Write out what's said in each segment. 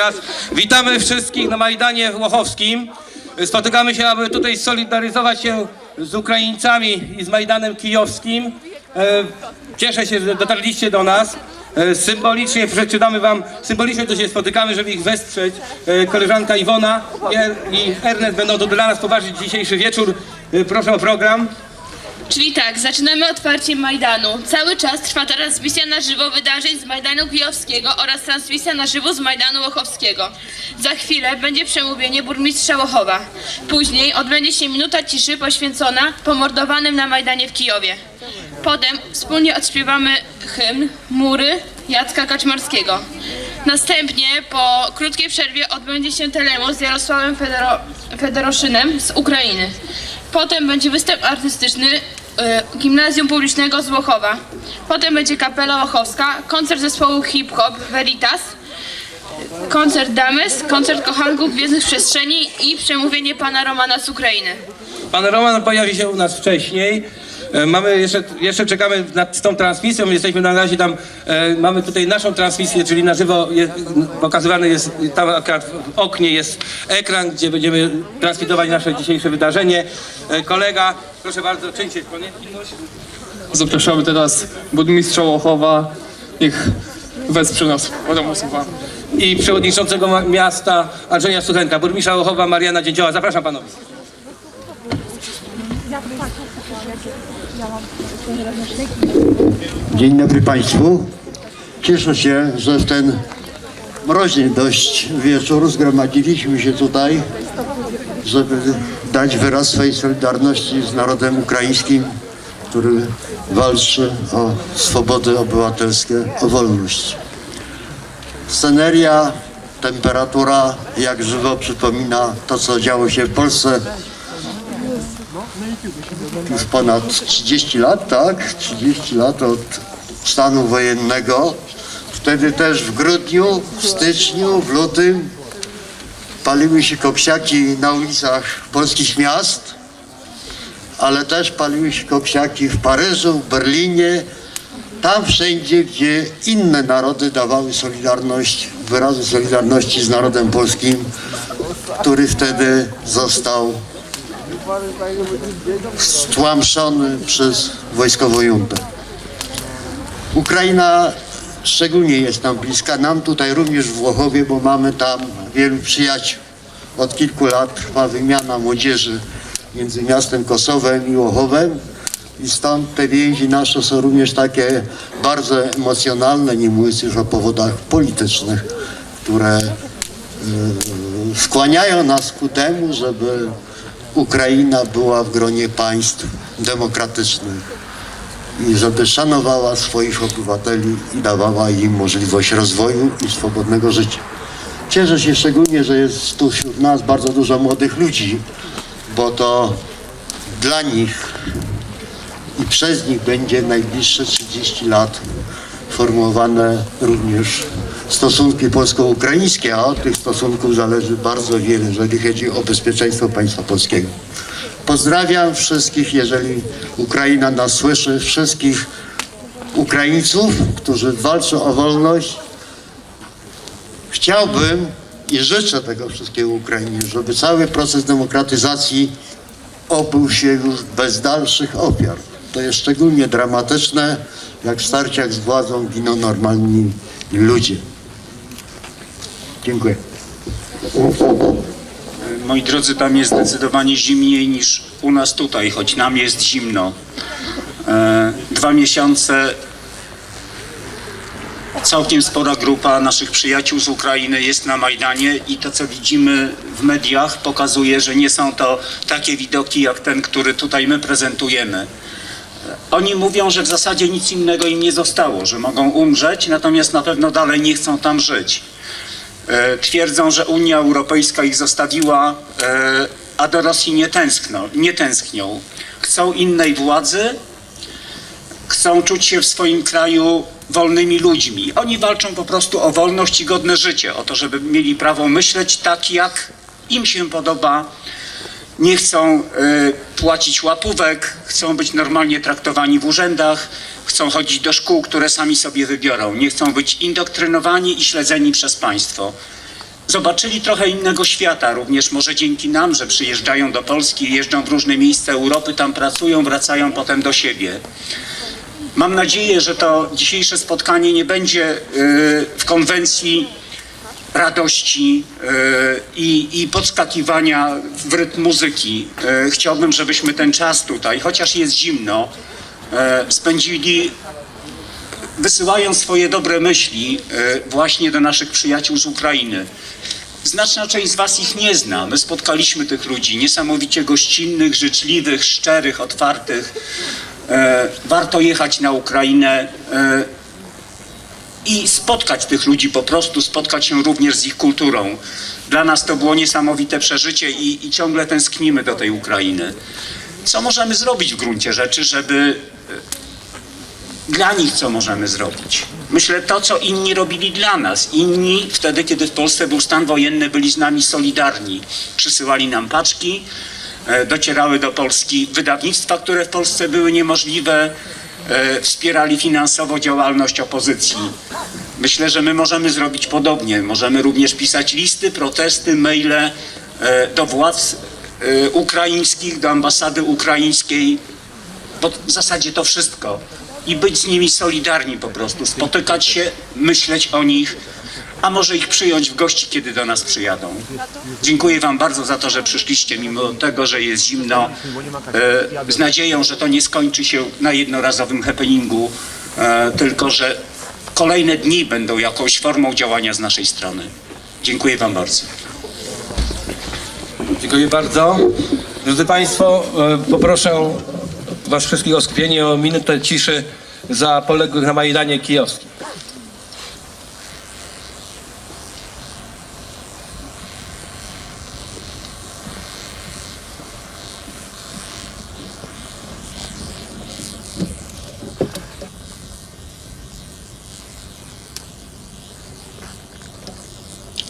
Teraz witamy wszystkich na Majdanie Łochowskim. Spotykamy się, aby tutaj solidaryzować się z Ukraińcami i z Majdanem Kijowskim. E, Cieszę się, że dotarliście do nas. E, Symbolicznie przeczytamy wam, symbolicznie tu się spotykamy, żeby ich wesprzeć. E, Koleżanka Iwona i Er- Ernest będą tu dla nas poważyć dzisiejszy wieczór. Proszę o program. Czyli tak, zaczynamy otwarcie Majdanu. Cały czas trwa transmisja na żywo wydarzeń z Majdanu Kijowskiego oraz transmisja na żywo z Majdanu Łochowskiego. Za chwilę będzie przemówienie burmistrza Łochowa. Później odbędzie się minuta ciszy poświęcona pomordowanym na Majdanie w Kijowie. Potem wspólnie odśpiewamy hymn Mury Jacka Kaczmarskiego. Następnie po krótkiej przerwie odbędzie się telemus z Jarosławem Federo, Federoszynem z Ukrainy. Potem będzie występ artystyczny y, Gimnazjum Publicznego z Łochowa. Potem będzie kapela Łochowska, koncert zespołu hip-hop Veritas, koncert Dames, koncert kochanków Gwiezdnych Przestrzeni i przemówienie pana Romana z Ukrainy. Pan Roman pojawi się u nas wcześniej. E, Mamy jeszcze, jeszcze czekamy nad tą transmisją, jesteśmy na razie tam, e, mamy tutaj naszą transmisję, czyli na żywo jest, pokazywany jest, tam akurat w oknie jest ekran, gdzie będziemy transmitować nasze dzisiejsze wydarzenie. E, kolega, proszę bardzo, czyńcie. Zapraszamy teraz burmistrza Łochowa. Niech wesprze nas wodą słowa. I przewodniczącego miasta Andrzeja Suchenka, burmistrza Łochowa Mariana Dzięcioła. Zapraszam panowie. Dzień dobry Państwu. Cieszę się, że w ten mroźny dość wieczór zgromadziliśmy się tutaj, żeby dać wyraz swojej solidarności z narodem ukraińskim, który walczy o swobody obywatelskie, o wolność. Sceneria, temperatura jak żywo przypomina to, co działo się w Polsce już ponad 30 lat, tak? 30 lat od stanu wojennego. Wtedy też w grudniu, w styczniu, w lutym paliły się koksiaki na ulicach polskich miast, ale też paliły się koksiaki w Paryżu, w Berlinie, tam wszędzie, gdzie inne narody dawały solidarność, wyrazy solidarności z narodem polskim, który wtedy został stłamszony przez wojskową juntę. Ukraina szczególnie jest nam bliska, nam tutaj również w Włochowie, bo mamy tam wielu przyjaciół. Od kilku lat trwa wymiana młodzieży między miastem Kosowem i Łochowem i stąd te więzi nasze są również takie bardzo emocjonalne, nie mówiąc już o powodach politycznych, które skłaniają nas ku temu, żeby Ukraina była w gronie państw demokratycznych i żeby szanowała swoich obywateli i dawała im możliwość rozwoju i swobodnego życia. Cieszę się szczególnie, że jest tu wśród nas bardzo dużo młodych ludzi, bo to dla nich i przez nich będzie najbliższe 30 lat formułowane również stosunki polsko-ukraińskie, a od tych stosunków zależy bardzo wiele, jeżeli chodzi o bezpieczeństwo państwa polskiego. Pozdrawiam wszystkich, jeżeli Ukraina nas słyszy, wszystkich Ukraińców, którzy walczą o wolność. Chciałbym i życzę tego wszystkiego Ukrainie, żeby cały proces demokratyzacji obył się już bez dalszych ofiar. To jest szczególnie dramatyczne jak w starciach z władzą giną normalni ludzie. Dziękuję. Moi drodzy, tam jest zdecydowanie zimniej niż u nas tutaj, choć nam jest zimno. E, Dwa miesiące całkiem spora grupa naszych przyjaciół z Ukrainy jest na Majdanie i to, co widzimy w mediach, pokazuje, że nie są to takie widoki jak ten, który tutaj my prezentujemy. Oni mówią, że w zasadzie nic innego im nie zostało, że mogą umrzeć, natomiast na pewno dalej nie chcą tam żyć. E, Twierdzą, że Unia Europejska ich zostawiła, e, a do Rosji nie, tęskno, nie tęsknią. Chcą innej władzy, chcą czuć się w swoim kraju wolnymi ludźmi. Oni walczą po prostu o wolność i godne życie, o to, żeby mieli prawo myśleć tak, jak im się podoba. Nie chcą y, płacić łapówek, chcą być normalnie traktowani w urzędach, chcą chodzić do szkół, które sami sobie wybiorą. Nie chcą być indoktrynowani i śledzeni przez państwo. Zobaczyli trochę innego świata, również może dzięki nam, że przyjeżdżają do Polski, jeżdżą w różne miejsca Europy, tam pracują, wracają potem do siebie. Mam nadzieję, że to dzisiejsze spotkanie nie będzie y, w konwencji radości y, i, i podskakiwania w rytm muzyki. Y, Chciałbym, żebyśmy ten czas tutaj, chociaż jest zimno, y, spędzili wysyłając swoje dobre myśli właśnie do naszych przyjaciół z Ukrainy. Znaczna część z Was ich nie zna. My spotkaliśmy tych ludzi, niesamowicie gościnnych, życzliwych, szczerych, otwartych. E, Warto jechać na Ukrainę e, i spotkać tych ludzi po prostu, spotkać się również z ich kulturą. Dla nas to było niesamowite przeżycie i, i ciągle tęsknimy do tej Ukrainy. Co możemy zrobić w gruncie rzeczy, żeby dla nich co możemy zrobić. Myślę to, co inni robili dla nas. Inni wtedy, kiedy w Polsce był stan wojenny, byli z nami solidarni. Przysyłali nam paczki, e, docierały do Polski wydawnictwa, które w Polsce były niemożliwe, e, wspierali finansowo działalność opozycji. Myślę, że my możemy zrobić podobnie. Możemy również pisać listy, protesty, maile e, do władz e, ukraińskich, do ambasady ukraińskiej, bo w zasadzie to wszystko. I być z nimi solidarni po prostu, spotykać się, myśleć o nich, a może ich przyjąć w gości, kiedy do nas przyjadą. Dziękuję Wam bardzo za to, że przyszliście, mimo tego, że jest zimno, e, z nadzieją, że to nie skończy się na jednorazowym happeningu, e, tylko że kolejne dni będą jakąś formą działania z naszej strony. Dziękuję Wam bardzo. Dziękuję bardzo. Drodzy Państwo, e, poproszę Was wszystkich o skupienie o minutę ciszy za poległych na Majdanie Kijowskim. Dziękuję bardzo. i młody był, ich nie policzyłby nikt. On im dodawał pieśnią sił, śpiewał,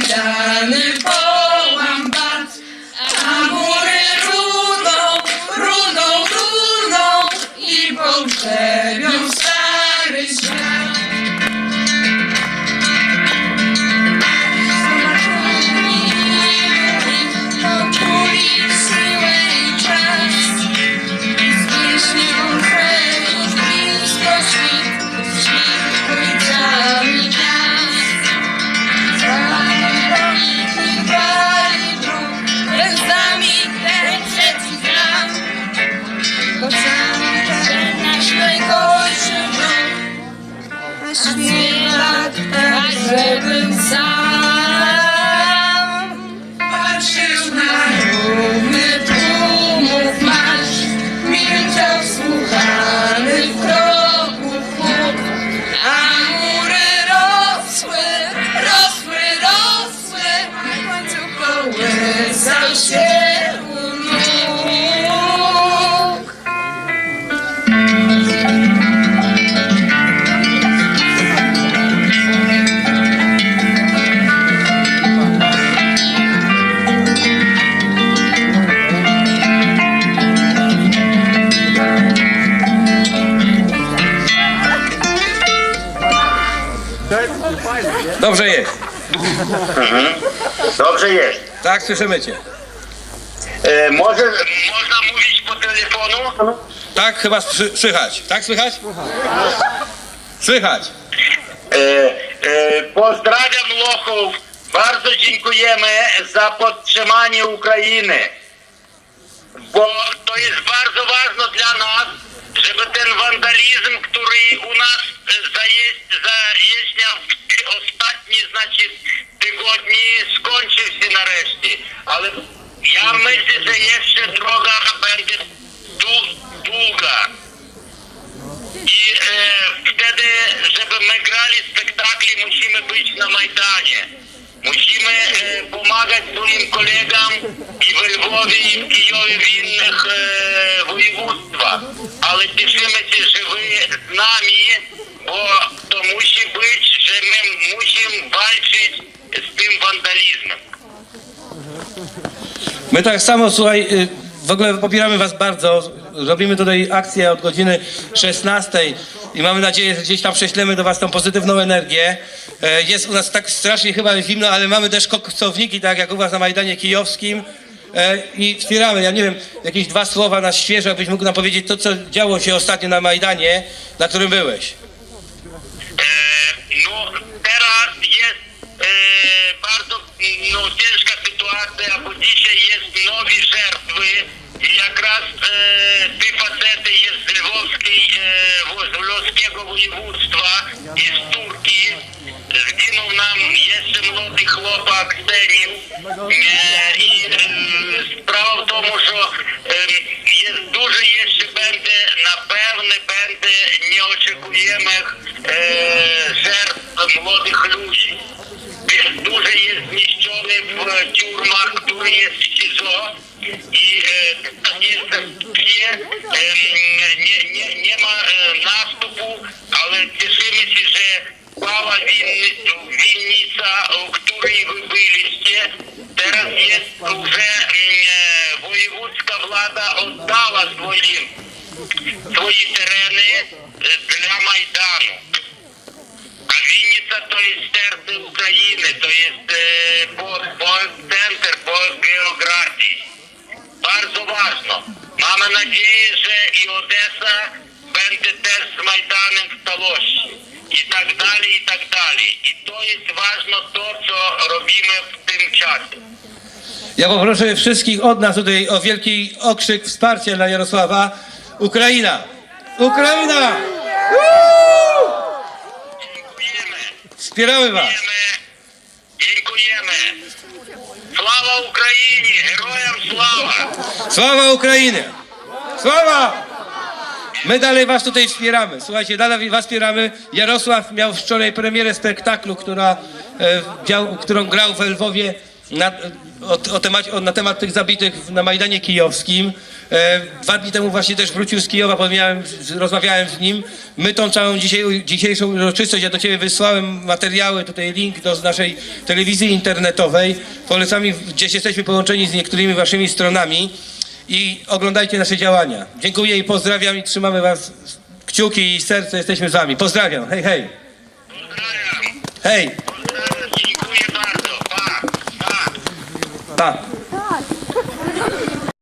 die. Dobrze jest. Dobrze jest. Tak, słyszymy cię. E, może, można mówić po telefonu? Tak, chyba sły- słychać. Tak, słychać? Słychać. E, e, pozdrawiam Lochów. Bardzo dziękujemy za podtrzymanie Ukrainy. Bo to jest bardzo ważne dla nas, żeby ten wandalizm, który u nas zaje- zaistniał w ostatnie znaczy, tygodni, skończył się nareszcie. Ale ja myślę, że jeszcze droga będzie dłu- długa. I e, wtedy, żeby my grali spektakli, musimy być na Majdanie. Musimy e, pomagać swoim kolegom i w Lwowie, i w Kijowie, w innych e, województwach. Ale cieszymy się, że wy z nami, bo to musi być, że my musimy walczyć z tym wandalizmem. My tak samo, słuchaj, y, w ogóle popieramy was bardzo. Robimy tutaj akcję od godziny 16 i mamy nadzieję, że gdzieś tam prześlemy do was tą pozytywną energię. E, Jest u nas tak strasznie chyba zimno, ale mamy też koksowniki, tak jak u was na Majdanie Kijowskim. E, I wspieramy, ja nie wiem, jakieś dwa słowa na świeżo, jakbyś mógł nam powiedzieć to, co działo się ostatnio na Majdanie, na którym byłeś. E, no teraz jest bardzo no, ciężka sytuacja, bo dzisiaj jest nowi żertwy i jakraz e, te facety jest z lwowskiej, e, wo- z lwowskiego województwa i z Turki. Zginął nam jeszcze młody chłopak Senim e, i e, sprawa радянська влада віддала свої свої терени е, для Майдану. А Вінниця то є серце України, то є е, по, по центр по географії. Дуже важливо. Мама надію, що і Одеса буде теж з Майданом в Толоші. І так далі, і так далі. І то є важливо, то, що робимо в тим часі. Ja poproszę wszystkich od nas tutaj o wielki okrzyk wsparcia dla Jarosława. Ukraina! Ukraina! Wspieramy was! Dziękujemy! Sława Ukrainie! Herojom sława! Sława Ukrainy! Sława! My dalej was tutaj wspieramy. Słuchajcie, dalej was wspieramy. Jarosław miał wczoraj premierę spektaklu, która, e, dział, którą grał w Lwowie na, o, o temat, o, na temat tych zabitych na Majdanie Kijowskim. E, dwa dni temu właśnie też wrócił z Kijowa, miałem, rozmawiałem z nim. My tą całą dzisiaj, dzisiejszą uroczystość, ja do ciebie wysłałem materiały, tutaj link do naszej telewizji internetowej. Polecamy, gdzieś jesteśmy połączeni z niektórymi waszymi stronami i oglądajcie nasze działania. Dziękuję i pozdrawiam i trzymamy was kciuki i serce, jesteśmy z wami. Pozdrawiam, hej, hej. Hej, Pozdrawiam.